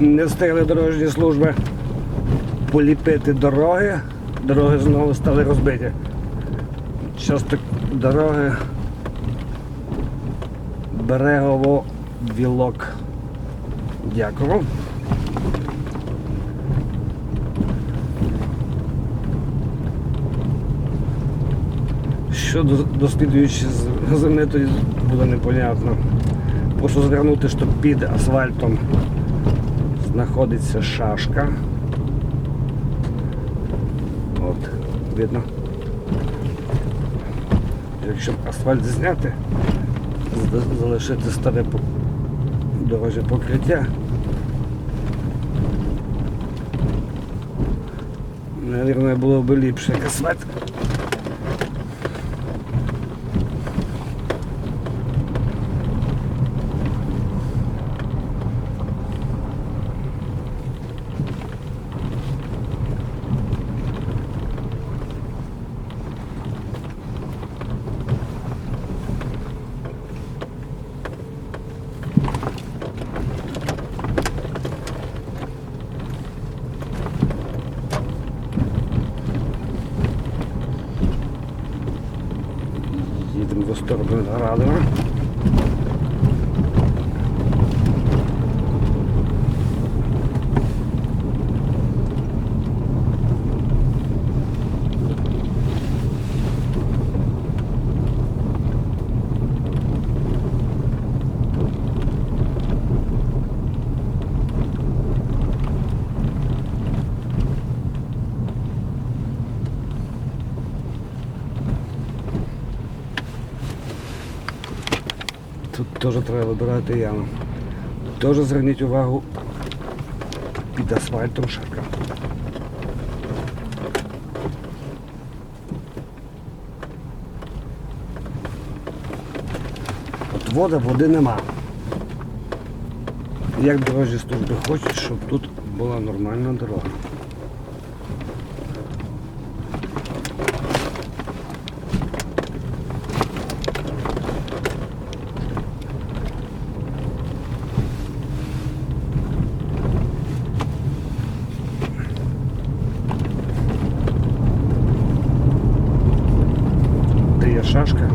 Не встигли дорожні служби поліпити дороги. Дороги знову стали розбиті. Часто дороги берегово вілок. Дякую. Що до, до слідуючої з- зими тоді буде непонятно. Просто звернути, що під асфальтом знаходиться шашка. От, видно. Якщо асфальт зняти, залишити старе дорожнє покриття. Навірно, було б ліпше як jeden z ostrożny Тут теж треба вибирати яму. Теж зверніть увагу під асфальтом шапка. От вода, води нема. Як дорожні служби хочуть, щоб тут була нормальна дорога. шашка.